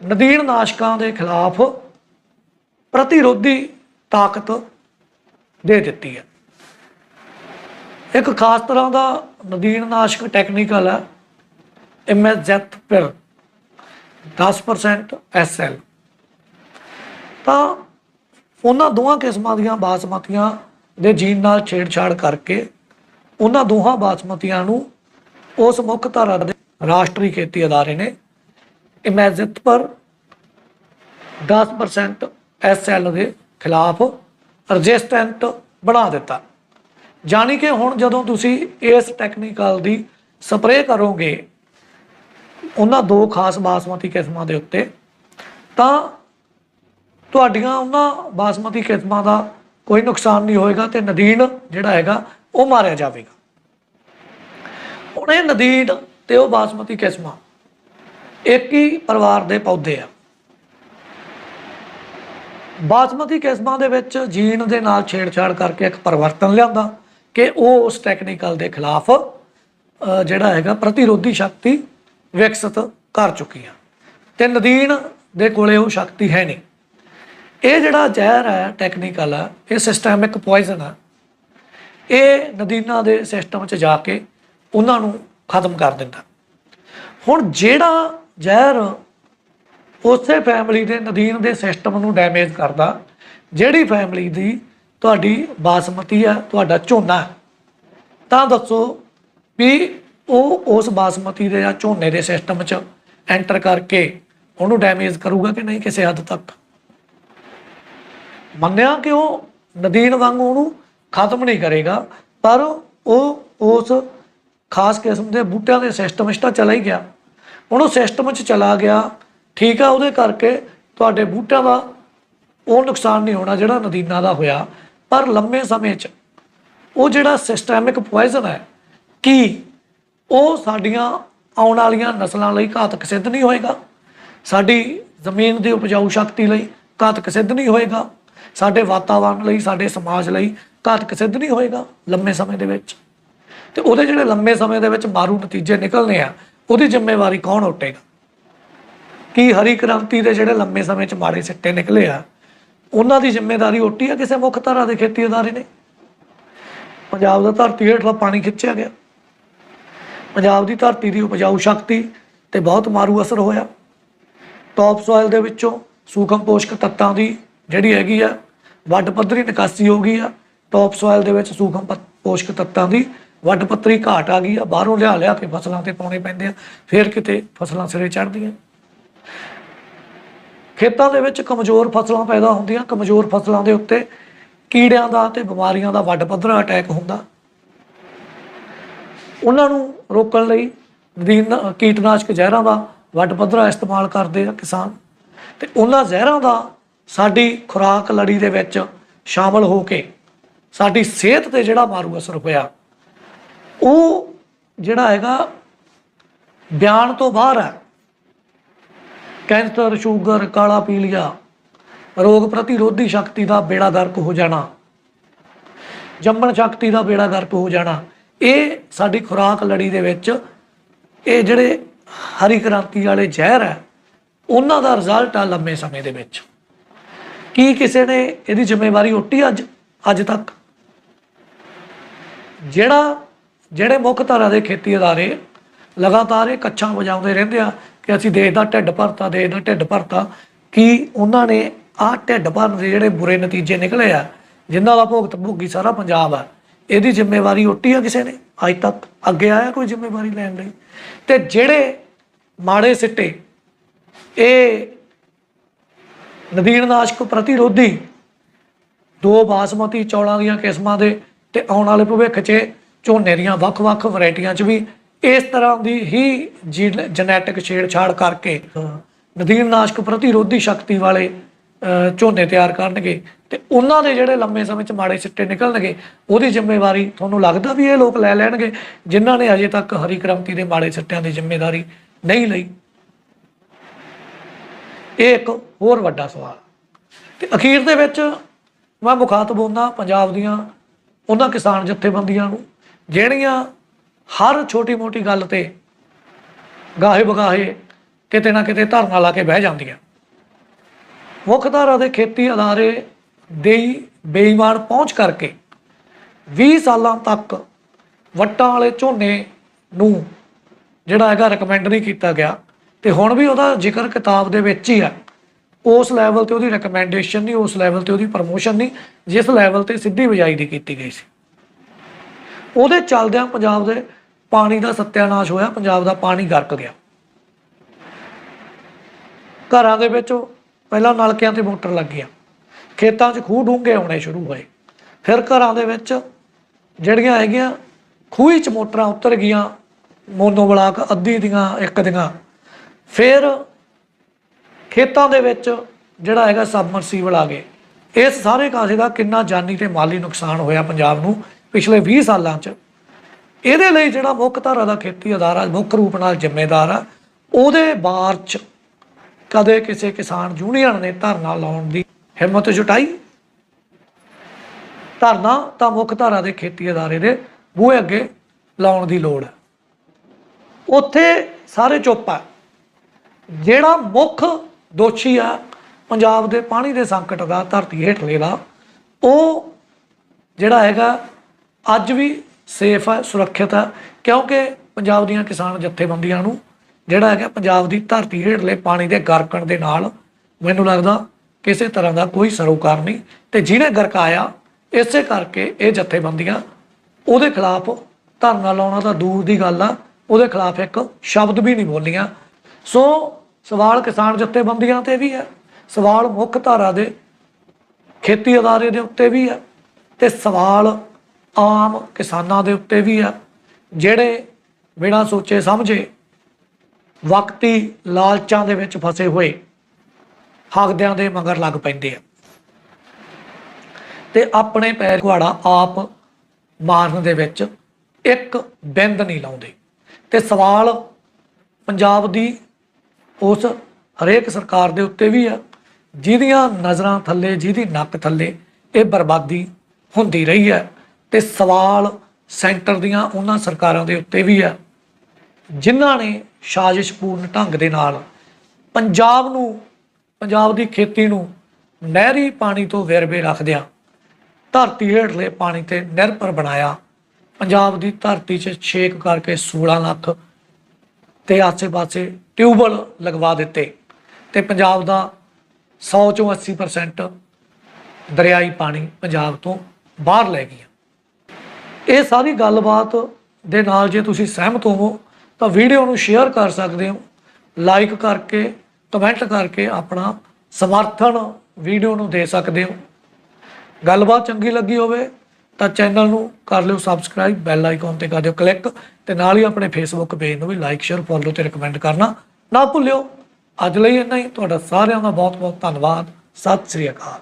S1: ਨਦੀਨ ਨਾਸ਼ਕਾਂ ਦੇ ਖਿਲਾਫ ਪ੍ਰਤੀਰੋਧੀ ਤਾਕਤ ਦੇ ਦਿੱਤੀ ਹੈ। ਇੱਕ ਖਾਸ ਤਰ੍ਹਾਂ ਦਾ ਨਦੀਨ ਨਾਸ਼ਕ ਟੈਕਨੀਕਲ ਹੈ ਇਮੈਜੈਥ ਪਰ 10% ਐਸਐਲ ਤਾਂ ਉਹਨਾਂ ਦੋਵਾਂ ਕਿਸਮਾਂ ਦੀਆਂ ਬਾਸਮਤੀਆਂ ਦੇ ਜੀਨ ਨਾਲ ਛੇੜਛਾੜ ਕਰਕੇ ਉਹਨਾਂ ਦੋਹਾਂ ਬਾਸਮਤੀਆਂ ਨੂੰ ਉਸ ਮੁੱਖ ਧਾਰਾ ਦੇ ਰਾਸ਼ਟਰੀ ਖੇਤੀ ਅਦਾਰੇ ਨੇ ਇਮੇਜਿਤ ਪਰ 10% ਐਸਐਲ ਦੇ ਖਿਲਾਫ ਰਜਿਸਟੈਂਟ ਬਣਾ ਦਿੱਤਾ। ਜਾਣੀ ਕਿ ਹੁਣ ਜਦੋਂ ਤੁਸੀਂ ਇਸ ਟੈਕਨੀਕਲ ਦੀ ਸਪਰੇਅ ਕਰੋਗੇ ਉਹਨਾਂ ਦੋ ਖਾਸ ਬਾਸਮਤੀ ਕਿਸਮਾਂ ਦੇ ਉੱਤੇ, ਤਾਂ ਤੁਹਾਡੀਆਂ ਉਹਨਾਂ ਬਾਸਮਤੀ ਕਿਸਮਾਂ ਦਾ ਕੋਈ ਨੁਕਸਾਨ ਨਹੀਂ ਹੋਏਗਾ ਤੇ ਨਦੀਨ ਜਿਹੜਾ ਹੈਗਾ ਉਹ ਮਾਰਿਆ ਜਾਵੇਗਾ। ਹੁਣ ਇਹ ਨਦੀਨ ਤੇ ਉਹ ਬਾਸਮਤੀ ਕਿਸਮਾਂ, ਇੱਕ ਹੀ ਪਰਿਵਾਰ ਦੇ ਪੌਦੇ ਆ। ਬਾਸਮਤੀ ਕਿਸਮਾਂ ਦੇ ਵਿੱਚ ਜੀਨ ਦੇ ਨਾਲ ਛੇੜਛਾੜ ਕਰਕੇ ਇੱਕ ਪਰਿਵਰਤਨ ਲਿਆਂਦਾ ਕਿ ਉਹ ਉਸ ਟੈਕਨੀਕਲ ਦੇ ਖਿਲਾਫ ਜਿਹੜਾ ਹੈਗਾ ਪ੍ਰਤੀਰੋਧੀ ਸ਼ਕਤੀ ਵਿਕਸਿਤ ਕਰ ਚੁੱਕੀ ਚੁੱਕੀਆਂ ਤੇ ਨਦੀਨ ਦੇ ਕੋਲੇ ਉਹ ਸ਼ਕਤੀ ਹੈ ਨਹੀਂ। ਇਹ ਜਿਹੜਾ ਜ਼ਹਿਰ ਹੈ ਟੈਕਨੀਕਲ ਹੈ ਇਹ ਸਿਸਟੈਮਿਕ ਪੋਇਜ਼ਨ ਹੈ ਇਹ ਨਦੀਨਾਂ ਦੇ ਸਿਸਟਮ 'ਚ ਜਾ ਕੇ ਉਹਨਾਂ ਨੂੰ ਖਤਮ ਕਰ ਦਿੰਦਾ। ਹੁਣ ਜਿਹੜਾ ਜ਼ਹਿਰ ਉਸੇ ਫੈਮਿਲੀ ਦੇ ਨਦੀਨ ਦੇ ਸਿਸਟਮ ਨੂੰ ਡੈਮੇਜ ਕਰਦਾ, ਜਿਹੜੀ ਫੈਮਿਲੀ ਦੀ ਤੁਹਾਡੀ ਬਾਸਮਤੀ ਹੈ, ਤੁਹਾਡਾ ਝੋਨਾ ਤਾਂ ਦੱਸੋ ਵੀ ਉਹ ਉਸ ਬਾਸਮਤੀ ਦੇ ਜਾਂ ਝੋਨੇ ਦੇ ਸਿਸਟਮ 'ਚ ਐਂਟਰ ਕਰਕੇ ਉਹਨੂੰ ਡੈਮੇਜ ਕਰੂਗਾ ਕਿ ਨਹੀਂ ਕਿਸੇ ਹੱਦ ਤੱਕ? ਮੰਨਿਆ ਕਿ ਉਹ ਨਦੀਨ ਵਾਂਗੂ ਉਹਨੂੰ ਖਤਮ ਨਹੀਂ ਕਰੇਗਾ, ਪਰ ਉਹ ਉਸ ਖਾਸ ਕਿਸਮ ਦੇ ਬੂਟਿਆਂ ਦੇ ਸਿਸਟਮ 'ਚ ਤਾਂ ਚਲਾ ਹੀ ਗਿਆ। ਹੁਣ ਉਹ ਸਿਸਟਮ 'ਚ ਚਲਾ ਗਿਆ, ਠੀਕ ਆ, ਉਹਦੇ ਕਰਕੇ ਤੁਹਾਡੇ ਬੂਟਿਆਂ ਦਾ ਉਹ ਨੁਕਸਾਨ ਨਹੀਂ ਹੋਣਾ ਜਿਹੜਾ ਨਦੀਨਾਂ ਦਾ ਹੋਇਆ, ਪਰ ਲੰਮੇ ਸਮੇਂ 'ਚ ਉਹ ਜਿਹੜਾ ਸਿਸਟੈਮਿਕ ਪੋਇਜ਼ਨ ਹੈ, ਕੀ ਉਹ ਸਾਡੀਆਂ ਆਉਣ ਵਾਲੀਆਂ ਨਸਲਾਂ ਲਈ ਘਾਤਕ ਸਿੱਧ ਨਹੀਂ ਹੋਏਗਾ? ਸਾਡੀ ਜ਼ਮੀਨ ਦੀ ਉਪਜਾਊ ਸ਼ਕਤੀ ਲਈ ਘਾਤਕ ਸਿੱਧ ਨਹੀਂ ਹੋਏਗਾ? ਸਾਡੇ ਵਾਤਾਵਰਣ ਲਈ, ਸਾਡੇ ਸਮਾਜ ਲਈ ਘਾਤਕ ਸਿੱਧ ਨਹੀਂ ਹੋਏਗਾ ਲੰਮੇ ਸਮੇਂ ਦੇ ਵਿੱਚ। ਤੇ ਉਹਦੇ ਜਿਹੜੇ ਲੰਮੇ ਸਮੇਂ ਦੇ ਵਿੱਚ ਮਾਰੂ ਨਤੀਜੇ ਨਿਕਲਨੇ ਆ, ਉਹਦੀ ਜ਼ਿੰਮੇਵਾਰੀ ਕੌਣ ਉਟੇਗਾ? ਕੀ ਹਰੀ ਕ੍ਰਾਂਤੀ ਦੇ ਜਿਹੜੇ ਲੰਮੇ ਸਮੇਂ 'ਚ ਮਾੜੇ ਸਿੱਟੇ ਨਿਕਲੇ ਆ, ਉਹਨਾਂ ਦੀ ਜ਼ਿੰਮੇਵਾਰੀ ਉੱਟੀ ਆ ਕਿਸੇ ਮੁੱਖ ਧਾਰਾ ਦੇ ਖੇਤੀ ਅਦਾਰੇ ਨੇ? ਪੰਜਾਬ ਦਾ ਧਰਤੀ ਹੇਠਲਾ ਪਾਣੀ ਖਿੱਚਿਆ ਗਿਆ। ਪੰਜਾਬ ਦੀ ਧਰਤੀ ਦੀ ਉਪਜਾਊ ਸ਼ਕਤੀ ਤੇ ਬਹੁਤ ਮਾਰੂ ਅਸਰ ਹੋਇਆ। ਟੌਪ ਸੋਇਲ ਦੇ ਵਿੱਚੋਂ ਸੂਖਮ ਪੋਸ਼ਕ ਤੱਤਾਂ ਦੀ ਜਿਹੜੀ ਹੈਗੀ ਆ, ਵੱਡ ਪੱਧਰੀ ਨਿਕਾਸੀ ਹੋ ਗਈ ਆ ਟੌਪ ਸੋਇਲ ਦੇ ਵਿੱਚ ਸੂਖਮ ਪੋਸ਼ਕ ਤੱਤਾਂ ਦੀ ਵੱਡ ਪੱਧਰੀ ਘਾਟ ਆ ਗਈ ਆ, ਬਾਹਰੋਂ ਲਿਆ ਲਿਆ ਕੇ ਫਸਲਾਂ ਤੇ ਪਾਉਣੇ ਪੈਂਦੇ ਆ, ਫਿਰ ਕਿਤੇ ਫਸਲਾਂ ਸਿਰੇ ਚੜ੍ਹਦੀਆਂ। ਖੇਤਾਂ ਦੇ ਵਿੱਚ ਕਮਜ਼ੋਰ ਫਸਲਾਂ ਪੈਦਾ ਹੁੰਦੀਆਂ, ਕਮਜ਼ੋਰ ਫਸਲਾਂ ਦੇ ਉੱਤੇ ਕੀੜਿਆਂ ਦਾ ਤੇ ਬਿਮਾਰੀਆਂ ਦਾ ਵੱਡ ਪੱਧਰਾ ਅਟੈਕ ਹੁੰਦਾ। ਉਹਨਾਂ ਨੂੰ ਰੋਕਣ ਲਈ ਨਦੀਨ, ਕੀਟਨਾਸ਼ਕ ਜ਼ਹਿਰਾਂ ਦਾ ਵੱਡ ਪੱਧਰਾ ਇਸਤੇਮਾਲ ਕਰਦੇ ਆ ਕਿਸਾਨ। ਤੇ ਉਹਨਾਂ ਜ਼ਹਿਰਾਂ ਦਾ ਸਾਡੀ ਖੁਰਾਕ ਲੜੀ ਦੇ ਵਿੱਚ ਸ਼ਾਮਲ ਹੋ ਕੇ ਸਾਡੀ ਸਿਹਤ ਤੇ ਜਿਹੜਾ ਮਾਰੂ ਅਸਰ ਹੋਇਆ, ਉਹ ਜਿਹੜਾ ਹੈਗਾ ਬਿਆਨ ਤੋਂ ਬਾਹਰ ਹੈ। ਕੈਂਸਰ, ਸ਼ੂਗਰ, ਕਾਲਾ ਪੀਲੀਆ, ਰੋਗ ਪ੍ਰਤੀਰੋਧੀ ਸ਼ਕਤੀ ਦਾ ਬੇੜਾ ਗਰਕ ਹੋ ਜਾਣਾ, ਜੰਮਣ ਸ਼ਕਤੀ ਦਾ ਬੇੜਾ ਗਰਕ ਹੋ ਜਾਣਾ, ਇਹ ਸਾਡੀ ਖੁਰਾਕ ਲੜੀ ਦੇ ਵਿੱਚ ਇਹ ਜਿਹੜੇ ਹਰੀ ਕ੍ਰਾਂਤੀ ਵਾਲੇ ਜ਼ਹਿਰ ਹੈ, ਉਹਨਾਂ ਦਾ ਰਿਜ਼ਲਟ ਆ ਲੰਮੇ ਸਮੇਂ ਦੇ ਵਿੱਚ। ਕੀ ਕਿਸੇ ਨੇ ਇਹਦੀ ਜ਼ਿੰਮੇਵਾਰੀ ਉੱਟੀ ਅੱਜ ਅੱਜ ਤੱਕ? ਜਿਹੜਾ, ਜਿਹੜੇ ਮੁੱਖ ਧਾਰਾ ਦੇ ਖੇਤੀ ਅਦਾਰੇ ਲਗਾਤਾਰ ਇਹ ਕੱਛਾਂ ਵਜਾਉਂਦੇ ਰਹਿੰਦੇ ਆ ਕਿ ਅਸੀਂ ਦੇਸ਼ ਦਾ ਢਿੱਡ ਭਰਤਾ, ਦੇਸ਼ ਦਾ ਢਿੱਡ ਭਰਤਾ, ਕੀ ਉਹਨਾਂ ਨੇ ਆਹ ਢਿੱਡ ਭਰਨ ਦੇ ਜਿਹੜੇ ਬੁਰੇ ਨਤੀਜੇ ਨਿਕਲੇ ਆ, ਜਿਨ੍ਹਾਂ ਦਾ ਭੁਗਤ ਭੋਗੀ ਸਾਰਾ ਪੰਜਾਬ ਆ, ਇਹਦੀ ਜ਼ਿੰਮੇਵਾਰੀ ਉੱਟੀ ਆ ਕਿਸੇ ਨੇ? ਅੱਜ ਤੱਕ ਅੱਗੇ ਆਇਆ ਕੋਈ ਜ਼ਿੰਮੇਵਾਰੀ ਲੈਣ ਲਈ? ਤੇ ਜਿਹੜੇ ਮਾੜੇ ਸਿੱਟੇ, ਇਹ ਨਦੀਨਨਾਸ਼ਕ ਪ੍ਰਤੀਰੋਧੀ। ਦੋ ਬਾਸਮਤੀ ਚੌਲਾਂ ਦੀਆਂ ਕਿਸਮਾਂ ਦੇ ਤੇ ਆਉਣ ਵਾਲੇ ਭਵਿੱਖ 'ਚ ਝੋਨੇ ਦੀਆਂ ਵੱਖ-ਵੱਖ ਵੈਰਾਈਟੀਆਂ 'ਚ ਵੀ ਇਸ ਤਰ੍ਹਾਂ ਦੀ ਹੀ ਜੈਨੇਟਿਕ ਛੇੜਛਾੜ ਕਰਕੇ ਨਦੀਨਨਾਸ਼ਕ ਪ੍ਰਤੀਰੋਧੀ ਸ਼ਕਤੀ ਵਾਲੇ ਝੋਨੇ ਤਿਆਰ ਕਰਨਗੇ ਤੇ ਉਹਨਾਂ ਦੇ ਜਿਹੜੇ ਲੰਮੇ ਸਮੇਂ 'ਚ ਮਾੜੇ ਸਿੱਟੇ ਨਿਕਲਣਗੇ, ਉਹਦੀ ਜ਼ਿੰਮੇਵਾਰੀ ਤੁਹਾਨੂੰ ਲੱਗਦਾ ਵੀ ਇਹ ਲੋਕ ਲੈ ਲੈਣਗੇ, ਜਿਨ੍ਹਾਂ ਨੇ ਅਜੇ ਤੱਕ ਹਰੀ ਕ੍ਰਾਂਤੀ ਦੇ ਮਾੜੇ ਸਿੱਟਿਆਂ ਦੀ ਜ਼ਿੰਮੇਵਾਰੀ ਨਹੀਂ ਲਈ। ਇਹ ਇੱਕ ਹੋਰ ਵੱਡਾ ਸਵਾਲ। ਤੇ ਅਖੀਰ ਦੇ ਵਿੱਚ ਮੈਂ ਮੁਖਾਤਬ ਹੁੰਦਾ ਪੰਜਾਬ ਦੀਆਂ ਉਹਨਾਂ ਕਿਸਾਨ ਜਥੇਬੰਦੀਆਂ ਨੂੰ, ਜਿਹੜੀਆਂ ਹਰ ਛੋਟੀ-ਮੋਟੀ ਗੱਲ ਤੇ ਗਾਹੇ ਬਗਾਹੇ ਕਿਤੇ ਨਾ ਕਿਤੇ ਧਰਨਾ ਲਾ ਕੇ ਬਹਿ ਜਾਂਦੀਆਂ। ਮੁੱਖ ਧਾਰਾ ਦੇ ਖੇਤੀ ਅਦਾਰੇ ਦੇ ਬੇਈਮਾਨ ਪਹੁੰਚ ਕਰਕੇ 20 ਸਾਲਾਂ ਤੱਕ ਵੱਟਾਂ ਵਾਲੇ ਝੋਨੇ ਨੂੰ ਜਿਹੜਾ ਹੈਗਾ ਰეკਮੈਂਡ ਨਹੀਂ ਕੀਤਾ ਗਿਆ। ਤੇ ਹੁਣ ਵੀ ਉਹਦਾ ਜ਼ਿਕਰ ਕਿਤਾਬ ਦੇ ਵਿੱਚ ਹੀ ਆ। ਉਸ ਲੈਵਲ ਤੇ ਉਹਦੀ ਰეკਮੈਂਡੇਸ਼ਨ ਨਹੀਂ, ਉਸ ਲੈਵਲ ਤੇ ਉਹਦੀ ਪ੍ਰਮੋਸ਼ਨ ਨਹੀਂ, ਜਿਸ ਲੈਵਲ ਤੇ ਸਿੱਧੀ ਬਜਾਈ ਦੀ ਕੀਤੀ ਗਈ ਸੀ। ਉਹਦੇ ਚੱਲਦਿਆਂ ਪੰਜਾਬ ਦੇ ਪਾਣੀ ਦਾ ਸੱਤਿਆਨਾਸ਼ ਹੋਇਆ, ਪੰਜਾਬ ਦਾ ਪਾਣੀ ਗਰਕ ਗਿਆ। ਘਰਾਂ ਦੇ ਵਿੱਚ ਪਹਿਲਾਂ ਨਲਕਿਆਂ ਤੇ ਮੋਟਰ ਲੱਗ ਲੱਗੀਆਂ ਖੇਤਾਂ 'ਚ ਖੂਹ ਡੂੰਘੇ ਆਉਣੇ ਸ਼ੁਰੂ ਹੋਏ। ਫਿਰ ਘਰਾਂ ਦੇ ਵਿੱਚ ਜਿਹੜੀਆਂ ਹੈਗੀਆਂ ਖੂਹ 'ਚ ਮੋਟਰਾਂ ਉਤਰ ਗਈਆਂ ਮੋਨੋ ਬਲਾਕ ਅੱਧੀ ਦੀਆਂ, ਇੱਕ ਦੀਆਂ। ਫਿਰ ਖੇਤਾਂ ਦੇ ਵਿੱਚ ਜਿਹੜਾ ਹੈਗਾ ਸਬਮਰਸੀਬਲ ਆ ਗਏ। ਇਸ ਸਾਰੇ ਕਾਸੇ ਦਾ ਕਿੰਨਾ ਜਾਨੀ ਤੇ ਮਾਲੀ ਨੁਕਸਾਨ ਹੋਇਆ ਪੰਜਾਬ ਨੂੰ ਪਿਛਲੇ 20 ਸਾਲਾਂ 'ਚ। ਇਹਦੇ ਲਈ ਜਿਹੜਾ ਮੁੱਖ ਧਾਰਾ ਦਾ ਖੇਤੀ ਅਦਾਰਾ, ਮੁੱਖ ਰੂਪ ਨਾਲ ਜ਼ਿੰਮੇਦਾਰ ਆ, ਉਹਦੇ ਬਾਰ 'ਚ ਕਦੇ ਕਿਸੇ ਕਿਸਾਨ ਯੂਨੀਅਨ ਨੇ ਧਰਨਾ ਲਾਉਣ ਦੀ ਹਿੰਮਤ ਜੁਟਾਈ। ਧਰਨਾ ਤਾਂ ਮੁੱਖ ਧਾਰਾ ਦੇ ਖੇਤੀ ਅਦਾਰੇ ਦੇ ਬੂਹੇ ਅੱਗੇ ਲਾਉਣ ਦੀ ਲੋੜ। ਹੈ ਉੱਥੇ ਸਾਰੇ ਚੁੱਪ ਆ। ਜਿਹੜਾ ਮੁੱਖ ਦੋਸ਼ੀ ਆ ਪੰਜਾਬ ਦੇ ਪਾਣੀ ਦੇ ਸੰਕਟ ਦਾ ਧਰਤੀ ਹੇਠਲੇ ਦਾ ਉਹ ਜਿਹੜਾ ਹੈਗਾ ਅੱਜ ਵੀ ਸੇਫ ਹੈ ਸੁਰੱਖਿਅਤ ਹੈ ਕਿਉਂਕਿ ਪੰਜਾਬ ਦੀਆਂ ਕਿਸਾਨ ਜਥੇਬੰਦੀਆਂ ਨੂੰ ਜਿਹੜਾ ਹੈਗਾ ਪੰਜਾਬ ਦੀ ਧਰਤੀ ਹੇਠਲੇ ਪਾਣੀ ਦੇ ਗਰਕਣ ਦੇ ਨਾਲ ਮੈਨੂੰ ਲੱਗਦਾ ਕਿਸੇ ਤਰ੍ਹਾਂ ਦਾ ਕੋਈ ਸਰੋਕਾਰ ਨਹੀਂ ਤੇ ਜਿਹਨੇ ਗਰਕਾਇਆ, ਇਸੇ ਕਰਕੇ ਇਹ ਜਥੇਬੰਦੀਆਂ ਉਹਦੇ ਖਿਲਾਫ ਧਰਨਾ ਲਾਉਣਾ ਤਾਂ ਦੂਰ ਦੀ ਗੱਲ ਆ, ਉਹਦੇ ਖਿਲਾਫ ਇੱਕ ਸ਼ਬਦ ਵੀ ਨਹੀਂ ਬੋਲੀਆਂ। ਸੋ ਸਵਾਲ ਕਿਸਾਨ ਜਥੇਬੰਦੀਆਂ ਤੇ ਵੀ ਹੈ, ਸਵਾਲ ਮੁੱਖ ਧਾਰਾ ਦੇ ਖੇਤੀ ਅਦਾਰੇ ਦੇ ਉੱਤੇ ਵੀ ਹੈ ਤੇ ਸਵਾਲ ਆਮ ਕਿਸਾਨਾਂ ਦੇ ਉੱਤੇ ਵੀ ਹੈ, ਜਿਹੜੇ ਬਿਨਾਂ ਸੋਚੇ ਸਮਝੇ ਵਕਤੀ ਲਾਲਚਾਂ ਦੇ ਵਿੱਚ ਫਸੇ ਹੋਏ ਹੱਕਦਿਆਂ ਦੇ ਮਗਰ ਲੱਗ ਪੈਂਦੇ ਆ। ਤੇ ਆਪਣੇ ਪੈਰ ਕੁਹਾੜਾ ਆਪ ਮਾਰਨ ਦੇ ਵਿੱਚ ਇੱਕ ਬਿੰਦ ਨਹੀਂ ਲਾਉਂਦੇ। ਤੇ ਸਵਾਲ ਪੰਜਾਬ ਦੀ ਉਸ ਹਰੇਕ ਸਰਕਾਰ ਦੇ ਉੱਤੇ ਵੀ ਆ। ਜਿਹਦੀਆਂ ਨਜ਼ਰਾਂ ਥੱਲੇ, ਜਿਹਦੀ ਨੱਕ ਥੱਲੇ ਇਹ ਬਰਬਾਦੀ ਹੁੰਦੀ ਰਹੀ ਹੈ ਤੇ ਸਵਾਲ ਸੈਂਟਰ ਦੀਆਂ ਉਹਨਾਂ ਸਰਕਾਰਾਂ ਦੇ ਉੱਤੇ ਵੀ ਆ। ਜਿਨ੍ਹਾਂ ਨੇ ਸਾਜ਼ਿਸ਼ਪੂਰਨ ਢੰਗ ਦੇ ਨਾਲ ਪੰਜਾਬ ਨੂੰ, ਪੰਜਾਬ ਦੀ ਖੇਤੀ ਨੂੰ ਨਹਿਰੀ ਪਾਣੀ ਤੋਂ ਵੇਰਵੇ ਰੱਖਦਿਆਂ ਧਰਤੀ ਹੇਠਲੇ ਪਾਣੀ ਤੇ ਨਿਰਭਰ ਬਣਾਇਆ। ਪੰਜਾਬ ਦੀ ਧਰਤੀ 'ਚ ਛੇਕ ਕਰਕੇ 16 ਲੱਖ ਤੇ ਆਸੇ-ਪਾਸੇ ਟਿਊਬਲ ਲਗਵਾ ਦਿੱਤੇ ਤੇ ਪੰਜਾਬ ਦਾ 100 ਚੋਂ 80% ਦਰਿਆਈ ਪਾਣੀ ਪੰਜਾਬ ਤੋਂ ਬਾਹਰ ਲੈ ਗਿਆ ਇਹ ਸਾਰੀ ਗੱਲਬਾਤ ਦੇ ਨਾਲ ਜੇ ਤੁਸੀਂ ਸਹਿਮਤ ਹੋਵੋ ਤਾਂ ਵੀਡੀਓ ਨੂੰ ਸ਼ੇਅਰ ਕਰ ਸਕਦੇ ਹੋ, ਲਾਈਕ ਕਰਕੇ, ਕਮੈਂਟ ਕਰਕੇ ਆਪਣਾ ਸਮਰਥਨ ਵੀਡੀਓ ਨੂੰ ਦੇ ਸਕਦੇ ਹੋ। ਗੱਲਬਾਤ ਚੰਗੀ ਲੱਗੀ ਹੋਵੇ ਤਾਂ ਚੈਨਲ ਨੂੰ ਕਰ ਲਿਓ ਸਬਸਕ੍ਰਾਈਬ ਬੈਲ ਆਈਕਨ ਤੇ ਕਰ ਦਿਓ ਕਲਿੱਕ ਤੇ ਨਾਲ ਹੀ ਆਪਣੇ ਫੇਸਬੁੱਕ ਪੇਜ ਨੂੰ ਵੀ ਲਾਈਕ ਸ਼ੇਅਰ ਫੋਲੋ ਤੇ ਰეკਮੈਂਡ ਕਰਨਾ ਨਾ ਭੁੱਲਿਓ। ਅੱਜ ਲਈ ਇੰਨਾ ਹੀ। ਤੁਹਾਡਾ ਸਾਰਿਆਂ ਦਾ ਬਹੁਤ ਬਹੁਤ ਧੰਨਵਾਦ। ਸਤਿ ਸ੍ਰੀ ਅਕਾਲ।